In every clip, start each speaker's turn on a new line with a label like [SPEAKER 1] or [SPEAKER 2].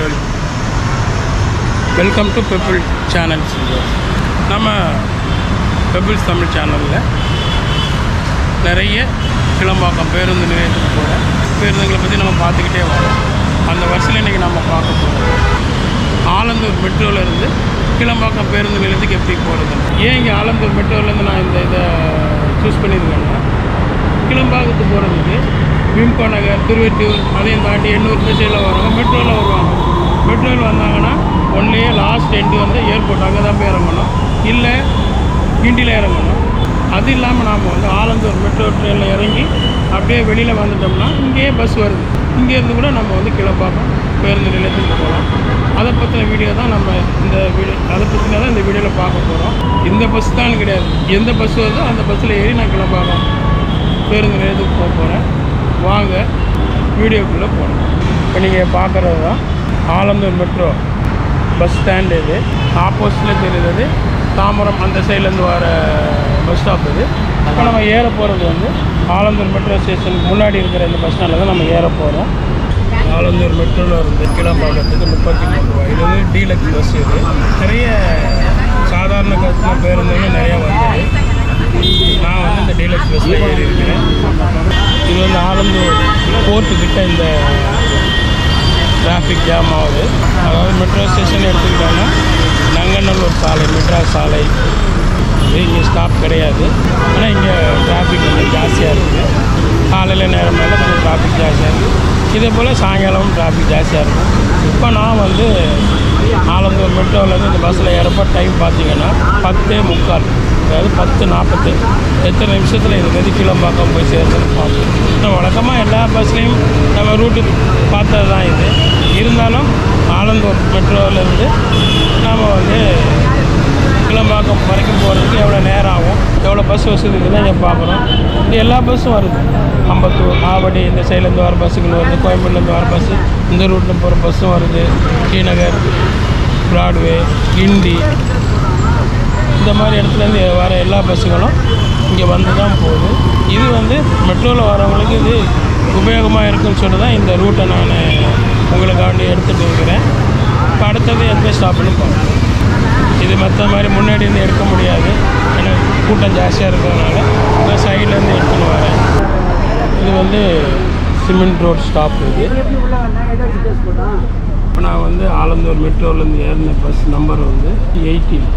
[SPEAKER 1] இங்கே welcome to pebble channels நம்ம pebbles Tamil சேனலில் நிறைய கிளம்பாக்கம் பேருந்து நிலையத்துக்கு போகிற பேருந்துகளை பற்றி நம்ம பார்த்துக்கிட்டே வரோம். அந்த வரிசையில் இன்றைக்கி நம்ம பார்க்க போகிறோம் ஆலந்தூர் மெட்ரோவிலேருந்து கிளம்பாக்கம் பேருந்து நிலையத்துக்கு எப்படி போகிறது ஏன் இங்கே ஆலந்தூர் மெட்ரோலேருந்து நான் இந்த இதை சூஸ் பண்ணியிருக்கேன்னா கிளம்பாக்கத்துக்கு போகிறதுக்கு விம்பா நகர் திருவெட்டூர் அதையும் தாண்டி எண்ணூர் திசையில் வருவாங்க மெட்ரோவில் வருவாங்க. மெட்ரோவில் வந்தாங்கன்னா ஒன்லேயே லாஸ்ட் எண்டு வந்து ஏர்போர்ட் அங்கே தான் போய் இறங்கணும். இல்லை கிண்டியில் இறங்கணும். அது இல்லாமல் நாம் வந்து ஆலந்தூர் மெட்ரோ ட்ரெயினில் இறங்கி அப்படியே வெளியில் வந்துட்டோம்னா இங்கேயே பஸ் வருது. இங்கேருந்து கூட நம்ம வந்து கிளம்பாக்கம் பேருந்து நிலையத்துக்கு போகலாம். அதை பற்றின வீடியோ தான் நம்ம இந்த வீடியோ அதை பற்றின தான் இந்த வீடியோவில் பார்க்க போகிறோம் இந்த பஸ் தான் கிடையாது. எந்த பஸ் வருதோ அந்த பஸ்ஸில் ஏறி நான் கிளம்பாக்கம் பேருந்து நிலையத்துக்கு போக போகிறேன் வாங்க வீடியோக்குள்ளே போகணும் இப்போ நீங்கள் பார்க்குறது தான் ஆலந்தூர் மெட்ரோ பஸ் ஸ்டாண்ட் இது. ஆப்போசிட்டில் தெரியுது. தாம்பரம் அந்த சைட்லேருந்து வர பஸ் ஸ்டாப் இது. இப்போ நம்ம ஏற போகிறது வந்து ஆலந்தூர் மெட்ரோ ஸ்டேஷனுக்கு முன்னாடி இருக்கிற இந்த பஸ் ஸ்டாண்டில் தான் நம்ம ஏற போகிறோம் ஆலந்தூர் மெட்ரோவில் இருந்து கிளம்பாக்கத்துக்கு முப்பத்தி மூணு ரூபாய். இது வந்து டீலக்ஸ் பஸ் இது. நிறைய சாதாரண கட்டண பேருந்துகள் நிறையா வந்தது. நான் வந்து இந்த டீலக்ஸ் பஸ்ஸில் ஏறி இருக்கிறேன் இது வந்து ஆலந்தூர் போர்ட்டுக்கிட்ட இந்த டிராஃபிக் ஜாம் ஆகுது. அதாவது மெட்ரோ ஸ்டேஷன் எடுத்துக்கிட்டோம்னா நங்கநல்லூர் சாலை மெட்ராஸ் சாலை இது இங்கே ஸ்டாப் கிடையாது. ஆனால் இங்கே டிராஃபிக் கொஞ்சம் ஜாஸ்தியாக இருக்குது. காலையில் நேரம் மேலே கொஞ்சம் டிராஃபிக் ஜாஸ்தியாக இருக்குது இதே போல் சாயங்காலமும் டிராஃபிக் ஜாஸ்தியாக இருக்கும் இப்போ நான் வந்து ஆலந்தூர் மெட்ரோவிலேருந்து இந்த பஸ்ஸில் ஏறப்போ டைம் பார்த்தீங்கன்னா பத்தே முக்கால். அதாவது பத்து நாற்பத்து. எத்தனை நிமிஷத்தில் இது கீழம்பாக்கம் போய் சேர்ந்துன்னு பார்ப்போம். நம்ம வழக்கமாக எல்லா பஸ்லேயும் நம்ம ரூட்டு பார்த்தது தான் இது. இருந்தாலும் ஆலந்தூர் மெட்ரோவிலேருந்து நாம் வந்து கிளம்பாக்கம் வரைக்கும் போகிறதுக்கு எவ்வளோ நேரம் ஆகும் எவ்வளோ பஸ் வசதி இருக்குதுன்னு இங்கே பார்க்குறோம் இங்கே எல்லா பஸ்ஸும் வருது. அம்பத்தூர் ஆவடி இந்த சைட்லேருந்து வர பஸ்ஸுகள் வருது. கோயம்பேடுலேருந்து வர பஸ்ஸு இந்த ரூட்டில் போகிற பஸ்ஸும் வருது. ஸ்ரீநகர் பிராட்வே கிண்டி இந்த மாதிரி இடத்துலேருந்து வர எல்லா பஸ்ஸுகளும் இங்கே வந்து தான் போகுது. இது வந்து மெட்ரோவில் வரவங்களுக்கு இது உபயோகமாக இருக்குன்னு சொல்லி தான் இந்த ரூட்டை நான் உங்களுக்காண்டி எடுத்துகிட்டு இருக்கிறேன். இப்போ அடுத்தது எந்த ஸ்டாப்னு பார்ப்போம். இது மற்ற மாதிரி முன்னாடி இருந்து எடுக்க முடியாது. ஏன்னா கூட்டம் ஜாஸ்தியாக இருக்கிறதுனால நான் சைட்லேருந்து எடுத்துன்னு வரேன். இது வந்து சிமெண்ட் ரோட் ஸ்டாப் இது. இப்போ நான் வந்து ஆலந்தூர் மெட்ரோலேருந்து ஏறின பஸ் நம்பர் வந்து எயிட்டீன்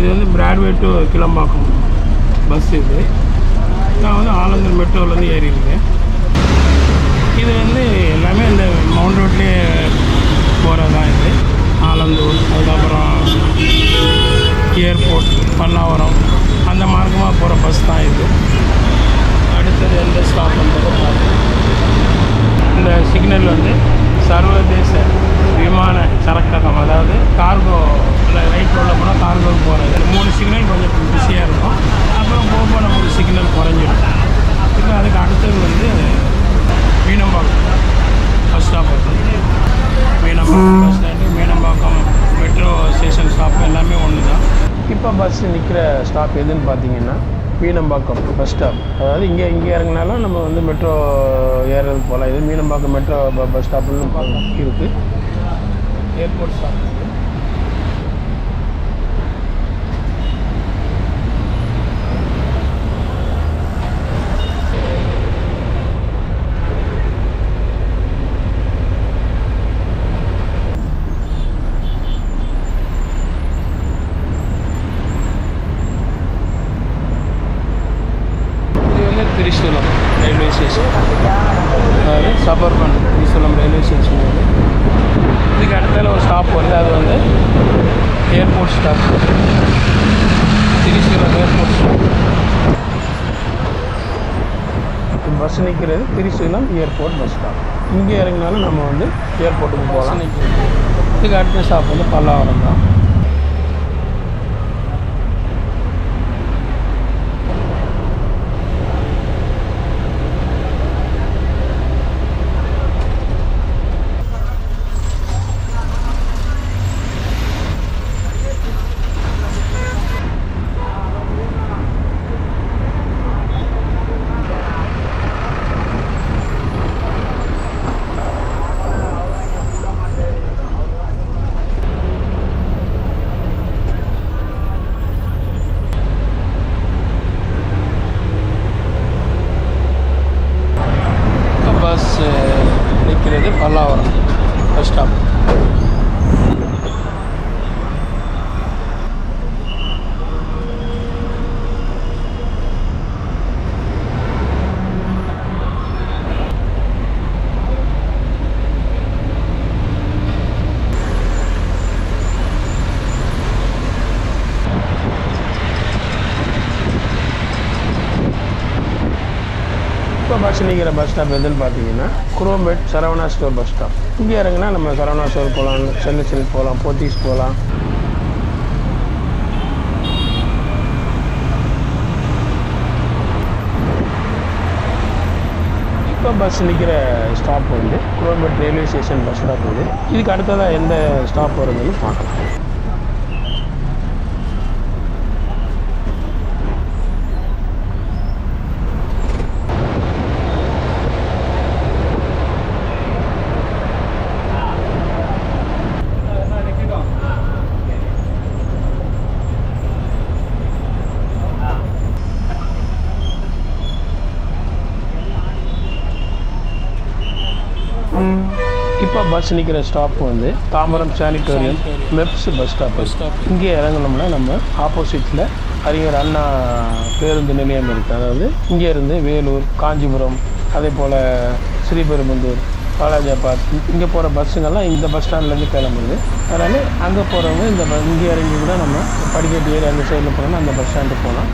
[SPEAKER 1] இது வந்து பிராட்வே டு கிளம்பாக்கம் பஸ் இது. நான் வந்து ஆலந்தூர் மெட்ரோலேருந்து ஏறியிருக்கேன். இது வந்து எல்லாமே இந்த மவுண்ட் ரோட்லேயே போகிறது தான் இது. ஆலந்தூர் அதுக்கப்புறம் ஏர்போர்ட் பல்லாவரம் அந்த மார்க்கமாக போகிற பஸ் தான் இது அடுத்தது எந்த ஸ்டாப் பண்ணுறது பார்ப்போம் இந்த சிக்னல் வந்து சர்வதேச விமான சரக்ககம் அதாவது கார்கோ ரைட் ரோடில் போனால் கார்கோ போகிறது மூணு சிக்னல் கொஞ்சம் பிஸியாக இருக்கும் அப்புறம் போக போக நமக்கு சிக்னல் குறைஞ்சிடும் இப்போ அதுக்கு அடுத்தது வந்து மீனம்பாக்கம் பஸ் ஸ்டாப் வருது Meenambakkam bus stand Meenambakkam metro station stop எல்லாமே ஒன்று தான் ஃபஸ்ட்டு நிற்கிற ஸ்டாப் எதுன்னு பார்த்தீங்கன்னா மீனம்பாக்கம் பஸ் ஸ்டாப் அதாவது இங்கே இங்கே இறங்கினாலும் நம்ம வந்து மெட்ரோ ஏறது போகலாம். இது மீனம்பாக்கம் மெட்ரோ பஸ் ஸ்டாப்னு இருக்குது ஏர்போர்ட் ஸ்டாப் வந்து திரிசூலம் ரயில்வே ஸ்டேஷன் அதாவது சபர்பன் திரிசூலம் ரயில்வே ஸ்டேஷன் இது இதுக்கு அடுத்தால ஒரு ஸ்டாப் வருது அது வந்து airport stop Tirusulam airport stop bus நிற்கிறது திரிசூலம் ஏர்போர்ட் பஸ் ஸ்டாப் இங்கே இறங்கினாலும் நம்ம வந்து ஏர்போர்ட்டுக்கு போகலாம். இதுக்கு அடுத்த ஸ்டாப் வந்து பல்லாவரம் தான்.
[SPEAKER 2] பஸ் நிற்கிறது பல்லாவரம் பஸ் ஸ்டாப் இப்போ பஸ் நிற்கிற பஸ் ஸ்டாப் எதுன்னு பார்த்தீங்கன்னா Chromepet Saravana store bus stop இங்கே இறங்குனா நம்ம சரவணா ஸ்டோர் போகலாம் சென்னை சில்க் போகலாம் போத்தீஸ் போகலாம். இப்போ பஸ் நிற்கிற ஸ்டாப் வந்து Chromepet railway station bus stop வந்து. இதுக்கு அடுத்ததாக எந்த ஸ்டாப் வருதுன்னு பார்க்கலாம் இப்போ பஸ் நிற்கிற ஸ்டாப் வந்து Tambaram sanatorium MEPZ bus stop
[SPEAKER 1] bus stop
[SPEAKER 2] இங்கே இறங்கணும்னா நம்ம ஆப்போசிட்டில் அறிஞர் அண்ணா பேருந்து நிலையம் இருக்குது அதாவது இங்கேருந்து வேலூர் காஞ்சிபுரம் அதே போல் ஸ்ரீபெரும்புதூர் வாலாஜாபாத் இங்கே போகிற பஸ்ஸுங்கெல்லாம் இந்த பஸ் ஸ்டாண்ட்லேருந்து கிளம்புது. அதனால் அங்கே போகிறவங்க இந்த இங்கே இறங்கி கூட நம்ம படிக்கட்டு ஏறி அந்த சைடில் போனோம்னா அந்த பஸ் ஸ்டாண்டுக்கு போகலாம்.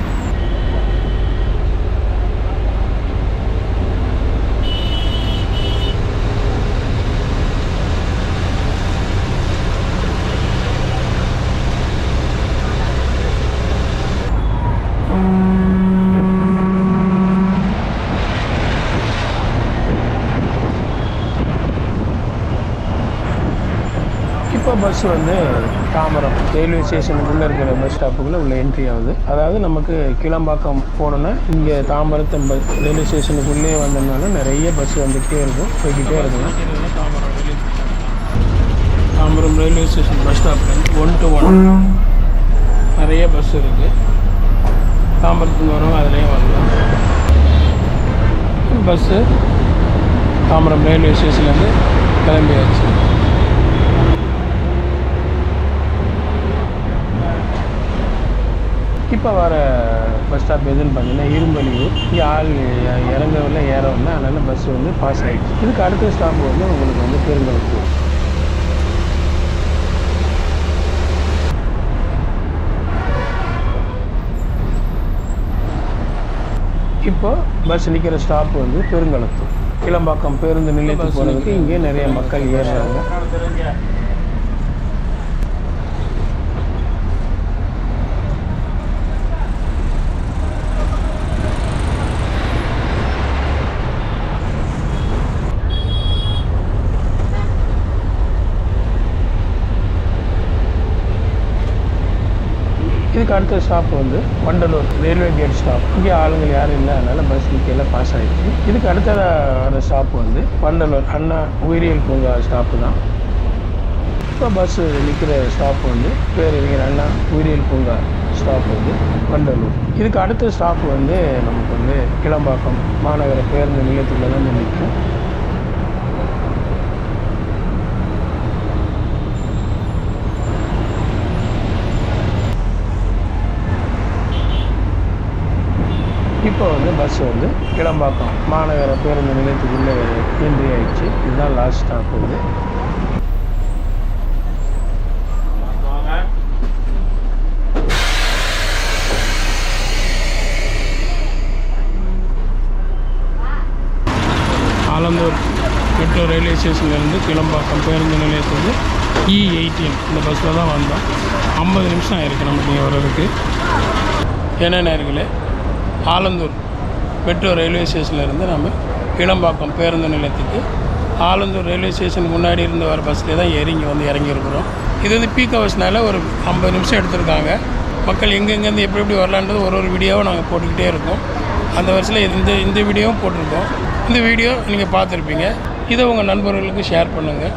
[SPEAKER 2] இப்போ பஸ் வந்து தாம்பரம் ரயில்வே ஸ்டேஷனுக்குள்ளே இருக்கிற பஸ் ஸ்டாப்புக்குள்ளே உள்ள என்ட்ரி ஆகுது. அதாவது நமக்கு கிளம்பாக்கம் போகணுன்னா இங்கே தாம்பரத்து பஸ் ரயில்வே ஸ்டேஷனுக்குள்ளே வந்தோம்னால நிறைய பஸ் வந்துக்கிட்டே இருக்கும் போய்கிட்டே இருக்கும். தாம்பரம் ரயில்வே ஸ்டேஷன் பஸ் ஸ்டாப்லேருந்து ஒன் டு ஒன் நிறைய பஸ் இருக்குது தாம்பரத்துக்கு வரவங்க அதுலேயே வரலாம். பஸ்ஸு தாம்பரம் ரயில்வே ஸ்டேஷன்லேருந்து கிளம்பியாச்சு. இப்போ வர பஸ் ஸ்டாப் எதுன்னு பார்த்தீங்கன்னா இரும்பலியூர். இங்கே ஆள் இறங்கவில்லை ஏறவில்லை. அதனால் பஸ் வந்து பாஸ் ஆகிடுச்சு இதுக்கு அடுத்த ஸ்டாப் வந்து உங்களுக்கு வந்து பெருங்கலத்தூர் இப்போ பஸ் நிற்கிற ஸ்டாப் வந்து பெருங்கலத்தூர் கிளம்பாக்கம் பேருந்து நிலையத்துக்கு போகிறதுக்கு இங்கே நிறைய மக்கள் ஏறுறாங்க இதுக்கு அடுத்த ஸ்டாப் வந்து வண்டலூர் ரயில்வே கேட் ஸ்டாப் இங்கே ஆளுங்கள் யாரும் இல்லை அதனால பஸ் நிற்கையில் பாஸ் ஆகிடுச்சு இதுக்கு அடுத்ததாக வர ஸ்டாப் வந்து வண்டலூர் அண்ணா உயிரியல் பூங்கா ஸ்டாப்பு தான். இப்போ பஸ் நிற்கிற ஸ்டாப் வந்து பேரறிஞர் அண்ணா உயிரியல் பூங்கா ஸ்டாப் வந்து வண்டலூர் இதுக்கு அடுத்த ஸ்டாப் வந்து நமக்கு வந்து கிளம்பாக்கம் மாநகர பேருந்து நிலையத்தில் தான் நிற்கும் இப்போ வந்து பஸ் வந்து கிளம்பாக்கம் மாநகர பேருந்து நிலையத்துக்குள்ளே இன்றி ஆயிடுச்சு. இதுதான் லாஸ்ட் ஸ்டாப் வந்து. ஆலந்தூர் மெட்ரோ ரயில்வே ஸ்டேஷன்லேருந்து கிளம்பாக்கம் பேருந்து நிலையத்துக்கு e இ எயிட்டீன் இந்த பஸ்ஸில் தான் வந்தோம். ஐம்பது நிமிஷம் ஆயிருக்கு நமக்கு இங்கே வர்றதுக்கு. என்ன நேர்களே ஆலந்தூர் மெட்ரோ ரயில்வே ஸ்டேஷன்லேருந்து நம்ம கிளம்பாக்கம் பேருந்து நிலையத்துக்கு ஆலந்தூர் ரயில்வே ஸ்டேஷன் முன்னாடி இருந்து வர பஸ்லேயே தான் ஏறி இங்கே வந்து இறங்கியிருக்கிறோம். இது வந்து பீக் ஹவர்ஸ்னால ஒரு ஐம்பது நிமிஷம் எடுத்திருக்காங்க. மக்கள் எங்கெங்கேருந்து எப்படி எப்படி வரலான்றது ஒரு ஒரு வீடியோவும் நாங்கள் போட்டுக்கிட்டே இருக்கோம். அந்த வருஷத்தில் இந்த இந்த வீடியோவும் போட்டிருக்கோம். இந்த வீடியோ நீங்கள் பார்த்துருப்பீங்க. இதை உங்கள் நண்பர்களுக்கு ஷேர் பண்ணுங்கள்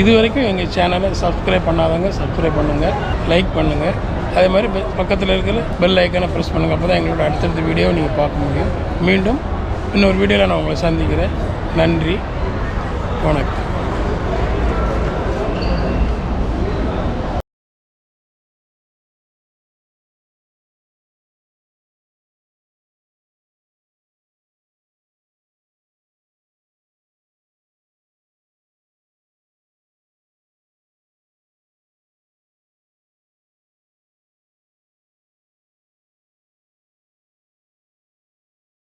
[SPEAKER 2] இது வரைக்கும் எங்கள் சேனலை சப்ஸ்கிரைப் பண்ணாதவங்க சப்ஸ்கிரைப் பண்ணுங்கள் லைக் பண்ணுங்கள் அதே மாதிரி பக்கத்தில் இருக்கிற பெல் ஐக்கனை ப்ரெஸ் பண்ணுங்கள் அப்போ தான் எங்களோட அடுத்தடுத்த வீடியோவை நீங்கள் பார்க்க முடியும். மீண்டும் இன்னொரு வீடியோவில் நான் உங்களை சந்திக்கிறேன். நன்றி.
[SPEAKER 1] வணக்கம்.